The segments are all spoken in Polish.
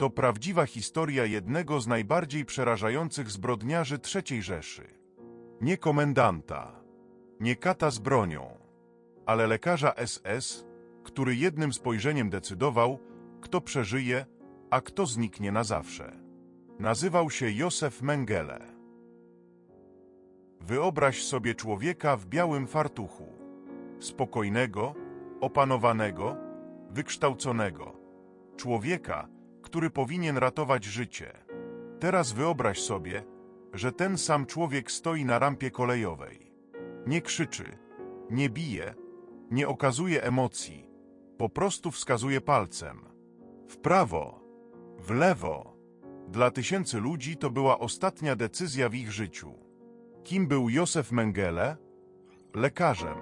To prawdziwa historia jednego z najbardziej przerażających zbrodniarzy III Rzeszy. Nie komendanta, nie kata z bronią, ale lekarza SS, który jednym spojrzeniem decydował, kto przeżyje, a kto zniknie na zawsze. Nazywał się Józef Mengele. Wyobraź sobie człowieka w białym fartuchu. Spokojnego, opanowanego, wykształconego. Człowieka, który powinien ratować życie. Teraz wyobraź sobie, że ten sam człowiek stoi na rampie kolejowej. Nie krzyczy, nie bije, nie okazuje emocji, po prostu wskazuje palcem. W prawo, w lewo. Dla tysięcy ludzi to była ostatnia decyzja w ich życiu. Kim był Józef Mengele? Lekarzem.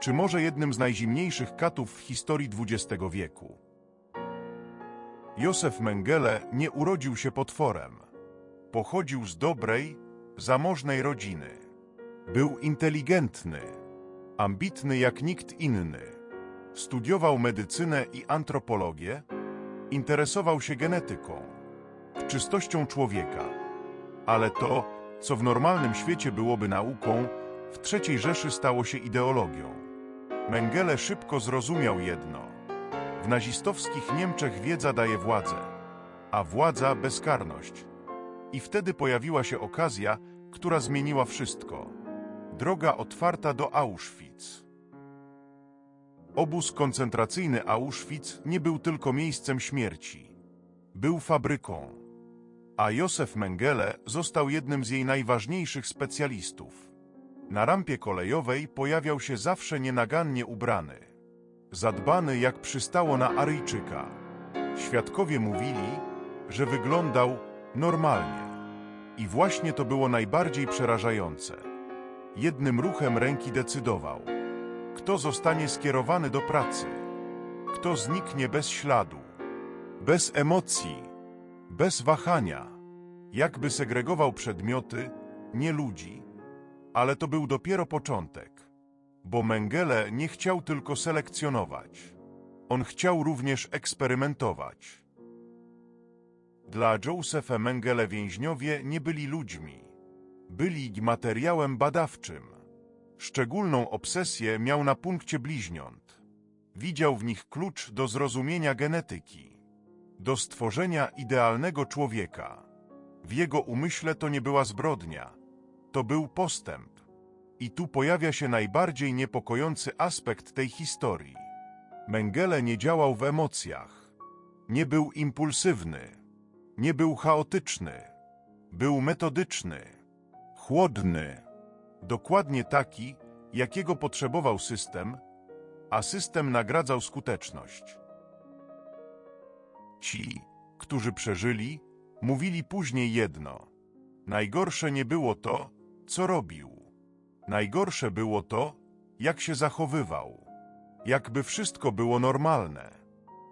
Czy może jednym z najzimniejszych katów w historii XX wieku? Józef Mengele nie urodził się potworem. Pochodził z dobrej, zamożnej rodziny. Był inteligentny, ambitny jak nikt inny. Studiował medycynę i antropologię, interesował się genetyką, czystością człowieka. Ale to, co w normalnym świecie byłoby nauką, w III Rzeszy stało się ideologią. Mengele szybko zrozumiał jedno. W nazistowskich Niemczech wiedza daje władzę, a władza bezkarność. I wtedy pojawiła się okazja, która zmieniła wszystko. Droga otwarta do Auschwitz. Obóz koncentracyjny Auschwitz nie był tylko miejscem śmierci. Był fabryką. A Józef Mengele został jednym z jej najważniejszych specjalistów. Na rampie kolejowej pojawiał się zawsze nienagannie ubrany. Zadbany jak przystało na Aryjczyka. Świadkowie mówili, że wyglądał normalnie. I właśnie to było najbardziej przerażające. Jednym ruchem ręki decydował, kto zostanie skierowany do pracy, kto zniknie bez śladu, bez emocji, bez wahania, jakby segregował przedmioty, nie ludzi. Ale to był dopiero początek, bo Mengele nie chciał tylko selekcjonować. On chciał również eksperymentować. Dla Josepha Mengele więźniowie nie byli ludźmi. Byli materiałem badawczym. Szczególną obsesję miał na punkcie bliźniąt. Widział w nich klucz do zrozumienia genetyki, do stworzenia idealnego człowieka. W jego umyśle to nie była zbrodnia, to był postęp. I tu pojawia się najbardziej niepokojący aspekt tej historii. Mengele nie działał w emocjach. Nie był impulsywny. Nie był chaotyczny. Był metodyczny. Chłodny. Dokładnie taki, jakiego potrzebował system, a system nagradzał skuteczność. Ci, którzy przeżyli, mówili później jedno. Najgorsze nie było to, co robił. Najgorsze było to, jak się zachowywał. Jakby wszystko było normalne.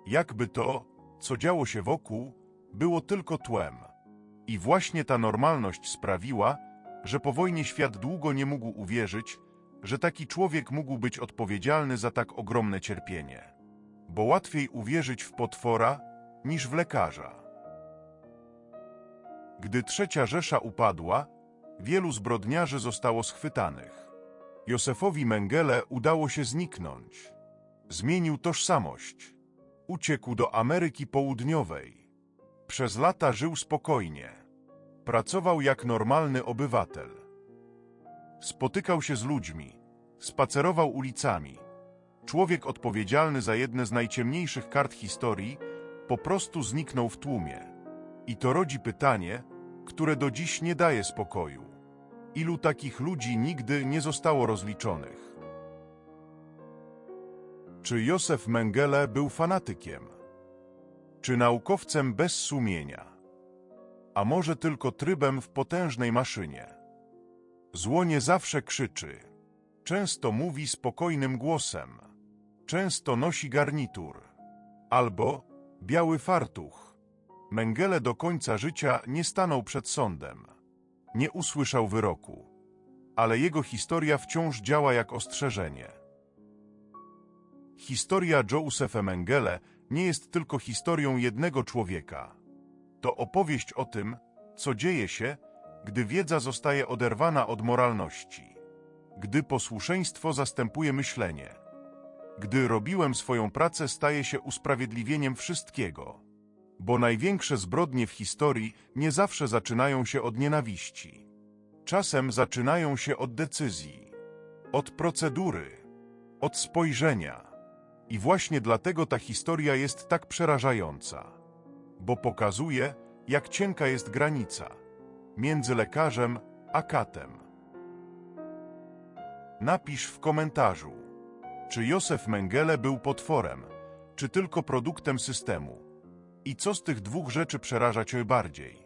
Jakby to, co działo się wokół, było tylko tłem. I właśnie ta normalność sprawiła, że po wojnie świat długo nie mógł uwierzyć, że taki człowiek mógł być odpowiedzialny za tak ogromne cierpienie. Bo łatwiej uwierzyć w potwora niż w lekarza. Gdy trzecia Rzesza upadła, wielu zbrodniarzy zostało schwytanych. Józefowi Mengele udało się zniknąć. Zmienił tożsamość. Uciekł do Ameryki Południowej. Przez lata żył spokojnie. Pracował jak normalny obywatel. Spotykał się z ludźmi. Spacerował ulicami. Człowiek odpowiedzialny za jedne z najciemniejszych kart historii po prostu zniknął w tłumie. I to rodzi pytanie, które do dziś nie daje spokoju. Ilu takich ludzi nigdy nie zostało rozliczonych? Czy Józef Mengele był fanatykiem? Czy naukowcem bez sumienia? A może tylko trybem w potężnej maszynie? Zło nie zawsze krzyczy. Często mówi spokojnym głosem. Często nosi garnitur. Albo biały fartuch. Mengele do końca życia nie stanął przed sądem. Nie usłyszał wyroku. Ale jego historia wciąż działa jak ostrzeżenie. Historia Josepha Mengele nie jest tylko historią jednego człowieka. To opowieść o tym, co dzieje się, gdy wiedza zostaje oderwana od moralności, gdy posłuszeństwo zastępuje myślenie, gdy robiłem swoją pracę staje się usprawiedliwieniem wszystkiego. Bo największe zbrodnie w historii nie zawsze zaczynają się od nienawiści. Czasem zaczynają się od decyzji, od procedury, od spojrzenia. I właśnie dlatego ta historia jest tak przerażająca, bo pokazuje, jak cienka jest granica między lekarzem a katem. Napisz w komentarzu, czy Józef Mengele był potworem, czy tylko produktem systemu. I co z tych dwóch rzeczy przeraża Cię bardziej?